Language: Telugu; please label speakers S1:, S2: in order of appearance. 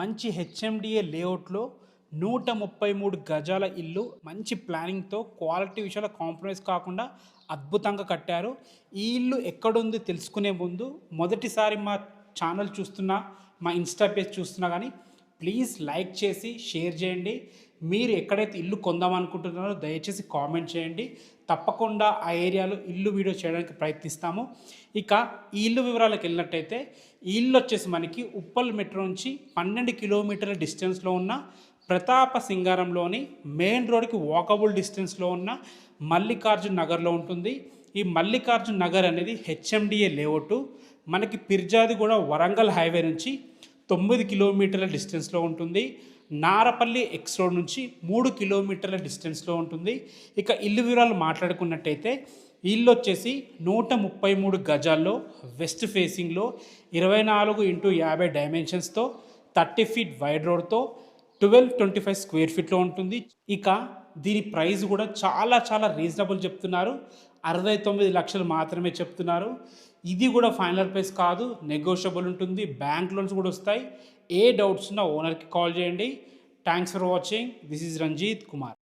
S1: మంచి హెచ్ఎండిఏ లేఅవుట్లో నూట ముప్పై మూడు గజాల ఇల్లు మంచి ప్లానింగ్తో క్వాలిటీ విషయాల కాంప్రమైజ్ కాకుండా అద్భుతంగా కట్టారు. ఈ ఇల్లు ఎక్కడుంది తెలుసుకునే ముందు మొదటిసారి మా ఛానల్ చూస్తున్నా మా ఇన్స్టా పేజ్ చూస్తున్నా కానీ ప్లీజ్ లైక్ చేసి షేర్ చేయండి. మీరు ఎక్కడైతే ఇల్లు కొందాం అనుకుంటున్నారో దయచేసి కామెంట్ చేయండి. తప్పకుండా ఆ ఏరియాలో ఇల్లు వీడియో చేయడానికి ప్రయత్నిస్తాము. ఇక ఈ ఇల్లు వివరాలకు వెళ్ళినట్టయితే ఈ ఇల్లు వచ్చేసి మనకి ఉప్పల్ మెట్రో నుంచి పన్నెండు కిలోమీటర్ల డిస్టెన్స్లో ఉన్న ప్రతాప సింగారంలోని మెయిన్ రోడ్కి వాకబుల్ డిస్టెన్స్లో ఉన్న మల్లికార్జున్ నగర్లో ఉంటుంది. ఈ మల్లికార్జున్ నగర్ అనేది హెచ్ఎండిఏ లేఅవుట్. మనకి పిర్జాది కూడా వరంగల్ హైవే నుంచి తొమ్మిది కిలోమీటర్ల డిస్టెన్స్లో ఉంటుంది. నారపల్లి ఎక్స్ రోడ్ నుంచి మూడు కిలోమీటర్ల డిస్టెన్స్లో ఉంటుంది. ఇక ఇల్లు వివరాలు మాట్లాడుకున్నట్టయితే ఇల్లు వచ్చేసి నూట ముప్పై మూడు గజాల్లో వెస్ట్ ఫేసింగ్లో ఇరవై నాలుగు ఇంటూ యాభై డైమెన్షన్స్తో థర్టీ ఫీట్ వైడ్ రోడ్తో ట్వెల్వ్ ట్వంటీ ఫైవ్ స్క్వేర్ ఫీట్లో ఉంటుంది. ఇక దీని ప్రైస్ కూడా చాలా చాలా రీజనబుల్ చెప్తున్నారు. అరవై తొమ్మిది లక్షలు మాత్రమే చెప్తున్నారు. ఇది కూడా ఫైనల్ ప్రైస్ కాదు. నెగోషియబుల్ ఉంటుంది. బ్యాంక్ లోన్స్ కూడా వస్తాయి. ఏ డౌట్స్ ఉన్నా ఓనర్కి కాల్ చేయండి. Thanks for watching. This is Ranjit Kumar.